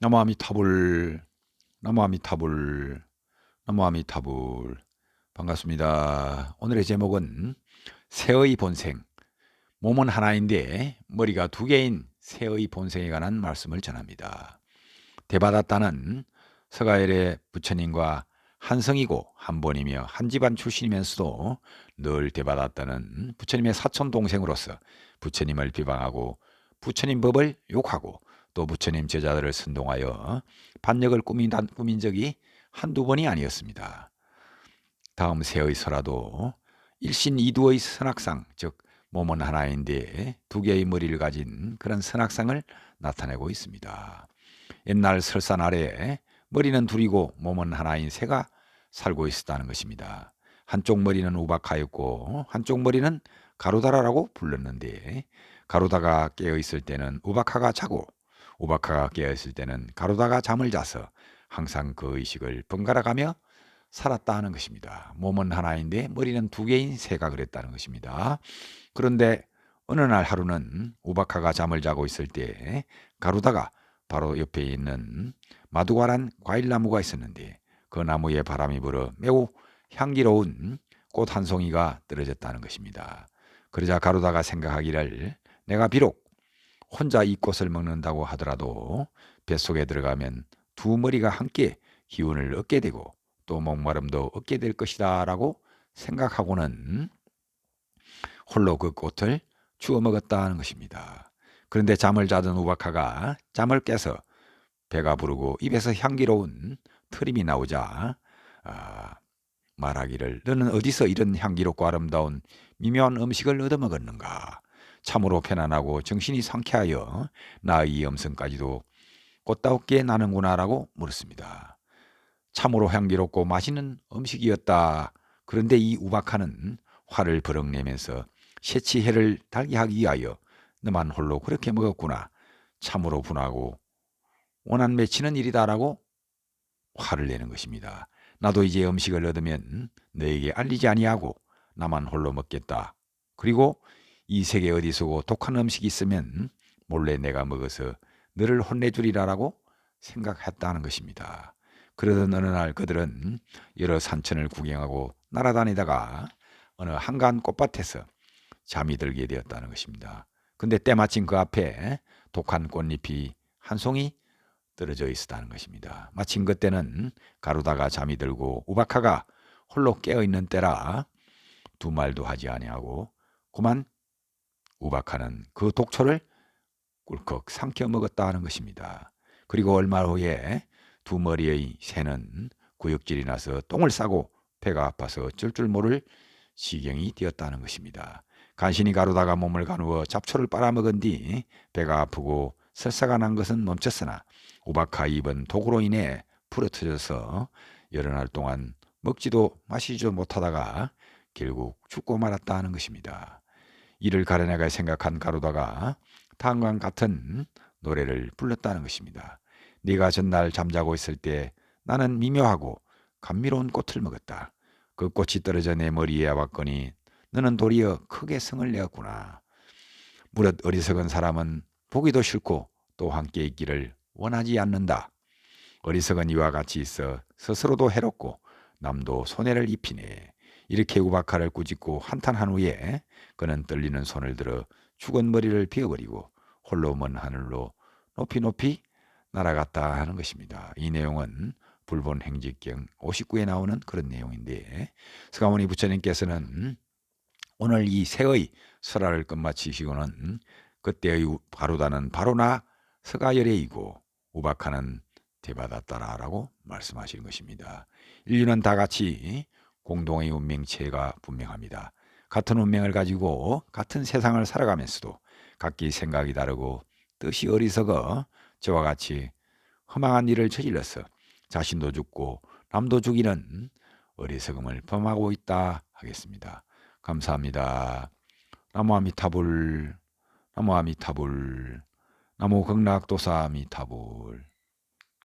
나무아미타불 나무아미타불 나무아미타불 반갑습니다. 오늘의 제목은 새의 본생 몸은 하나인데 머리가 두 개인 새의 본생에 관한 말씀을 전합니다. 대받았다는 서가열의 부처님과 한성이고 한본이며 한 집안 출신이면서도 늘 대받았다는 부처님의 사촌 동생으로서 부처님을 비방하고 부처님 법을 욕하고 또 부처님 제자들을 선동하여 반역을 꾸민, 꾸민 적이 한두 번이 아니었습니다. 다음 세의 설화도 일신 이두의 선악상 즉 몸은 하나인데 두 개의 머리를 가진 그런 선악상을 나타내고 있습니다. 옛날 설산 아래에 머리는 둘이고 몸은 하나인 새가 살고 있었다는 것입니다. 한쪽 머리는 우박하였고 한쪽 머리는 가로다라라고 불렀는데 가로다가 깨어 있을 때는 우박하가 자고 우박하가 깨어있을 때는 가로다가 잠을 자서 항상 그 의식을 번갈아가며 살았다 하는 것입니다. 몸은 하나인데 머리는 두 개인 새가 그랬다는 것입니다. 그런데 어느 날 하루는 우박하가 잠을 자고 있을 때 가로다가 바로 옆에 있는 마두과란 과일나무가 있었는데 그 나무에 바람이 불어 매우 향기로운 꽃 한 송이가 떨어졌다는 것입니다. 그러자 가로다가 생각하기를 내가 비록 혼자 이 꽃을 먹는다고 하더라도 뱃속에 들어가면 두 머리가 함께 기운을 얻게 되고 또 목마름도 얻게 될 것이다 라고 생각하고는 홀로 그 꽃을 주워 먹었다는 것입니다. 그런데 잠을 자던 우박하가 잠을 깨서 배가 부르고 입에서 향기로운 트림이 나오자 아, 말하기를 너는 어디서 이런 향기롭고 아름다운 미묘한 음식을 얻어먹었는가 참으로 편안하고 정신이 상쾌하여 나의 염성까지도 꽃다웃게 나는구나라고 물었습니다. 참으로 향기롭고 맛있는 음식이었다. 그런데 이 우박하는 화를 버럭 내면서 새치해를 달게 하기 위하여 너만 홀로 그렇게 먹었구나. 참으로 분하고 원한 맺히는 일이다라고 화를 내는 것입니다. 나도 이제 음식을 얻으면 너에게 알리지 아니하고 나만 홀로 먹겠다. 그리고 이 세계 어디서고 독한 음식이 있으면 몰래 내가 먹어서 너를 혼내주리라라고 생각했다는 것입니다. 그러던 어느 날 그들은 여러 산천을 구경하고 날아다니다가 어느 한간 꽃밭에서 잠이 들게 되었다는 것입니다. 근데 때마침 그 앞에 독한 꽃잎이 한 송이 떨어져 있었다는 것입니다. 마침 그때는 가루다가 잠이 들고 우박하가 홀로 깨어 있는 때라 두 말도 하지 아니하고 그만 우박하는 그 독초를 꿀꺽 삼켜 먹었다 하는 것입니다. 그리고 얼마 후에 두 머리의 새는 구역질이 나서 똥을 싸고 배가 아파서 쩔줄 모를 시경이 되었다는 것입니다. 간신히 가루다가 몸을 가누어 잡초를 빨아먹은 뒤 배가 아프고 설사가 난 것은 멈췄으나 우박하 입은 독으로 인해 풀어터져서 여러 날 동안 먹지도 마시지도 못하다가 결국 죽고 말았다 하는 것입니다. 이를 가려내가 생각한 가로다가 다음과 같은 노래를 불렀다는 것입니다. 네가 전날 잠자고 있을 때 나는 미묘하고 감미로운 꽃을 먹었다. 그 꽃이 떨어져 내 머리에 왔거니 너는 도리어 크게 성을 내었구나. 무릇 어리석은 사람은 보기도 싫고 또 함께 있기를 원하지 않는다. 어리석은 이와 같이 있어 스스로도 해롭고 남도 손해를 입히네. 이렇게 우박칼을 꾸짖고 한탄한 후에 그는 떨리는 손을 들어 죽은 머리를 비워버리고 홀로 먼 하늘로 높이 높이 날아갔다 하는 것입니다. 이 내용은 불본 행직경 59에 나오는 그런 내용인데 스가모니 부처님께서는 오늘 이 새의 설화를 끝마치시고는 그때의 바로다는 바로나 서가열애이고 우박하는 대받았다라라고 말씀하시는 것입니다. 인류는 다 같이 공동의 운명체가 분명합니다. 같은 운명을 가지고 같은 세상을 살아가면서도 각기 생각이 다르고 뜻이 어리석어 저와 같이 허망한 일을 저질러서 자신도 죽고 남도 죽이는 어리석음을 범하고 있다 하겠습니다. 감사합니다. 나무 아미타불 나무 아미타불 나무 극락도사 아미타불